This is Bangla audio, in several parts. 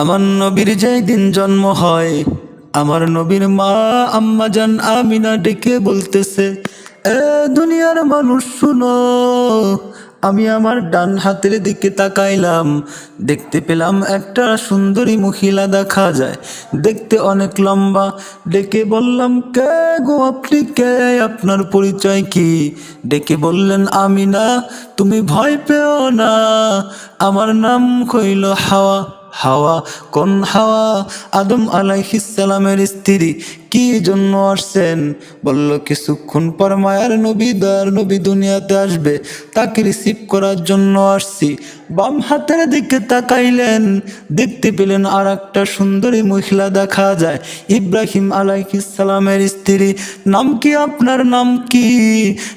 আমার নবীর যেই দিন জন্ম হয়, আমার নবীর মা আম্মা জান আমিনা ডেকে বলতেছে, এ দুনিয়ার মানুষ শুনো, আমি আমার ডান হাতের দিকে তাকাইলাম, দেখতে পেলাম একটা সুন্দরী মহিলা দেখা যায়, দেখতে অনেক লম্বা, ডেকে বললাম, কে গো আপনি, কে, আপনার পরিচয় কি? ডেকে বললেন, আমিনা, তুমি ভয় পেও না, আমার নাম কইল হাওয়া। হাওয়া? কোন হাওয়া? আদম আলাইহিসালামের স্ত্রী কি জন্য আসছেন? বলল, কিছুক্ষণ পর মায়ার নবী দয়ার নবী দুনিয়াতে আসবে। তাকে রিসিভ করার জন্য আসছি। বাম হাতের দিকে তাকাইলেন, দেখতে পেলেন আর একটা সুন্দরী মহিলা দেখা যায়। ইব্রাহিম আলাইহিসালামের স্ত্রী, নাম কি আপনার নাম কি?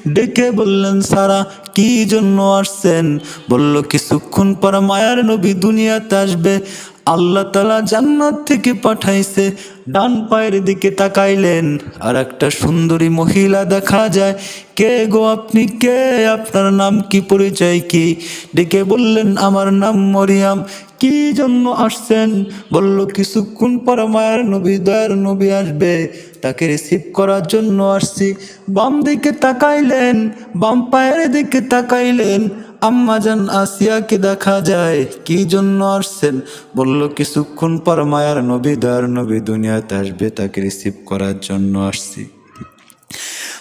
ডেকে বললেন, সারা, কি জন্য আসছেন? বলল, কিছুক্ষণ পর মায়ার নবী দুনিয়াতে আসবে। আল্লাহ তালা জান্নাত থেকে পাঠাইছে, ডান পায়ের দিকে তাকাইলেন। আর একটা সুন্দরী মহিলা দেখা যায়, কে গো আপনি? কে? আপনার নাম কি? পরিচয় কি? ডেকে বললেন, আমার নাম মরিয়াম। কি জন্য আসছেন? বলল, কিছুক্ষণ পর মায়ের নবী, দয়ার নবী আসবে। তাকে রিসিভ করার জন্য আসছি। বাম দিকে তাকাইলেন, বাম পায়ের দিকে তাকাইলেন। আম্মাজান আসিয়াকে দেখা যায়, কি জন্য আসছেন? বলল, কিছুক্ষণ পর মায়ার নবী দয়ার নবী দুনিয়াতে আসবে, তাকে রিসিভ করার জন্য আসছি।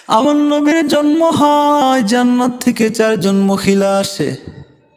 আমার নবীর জন্ম হয়, জান্নাত থেকে চারজন মহিলা আসে।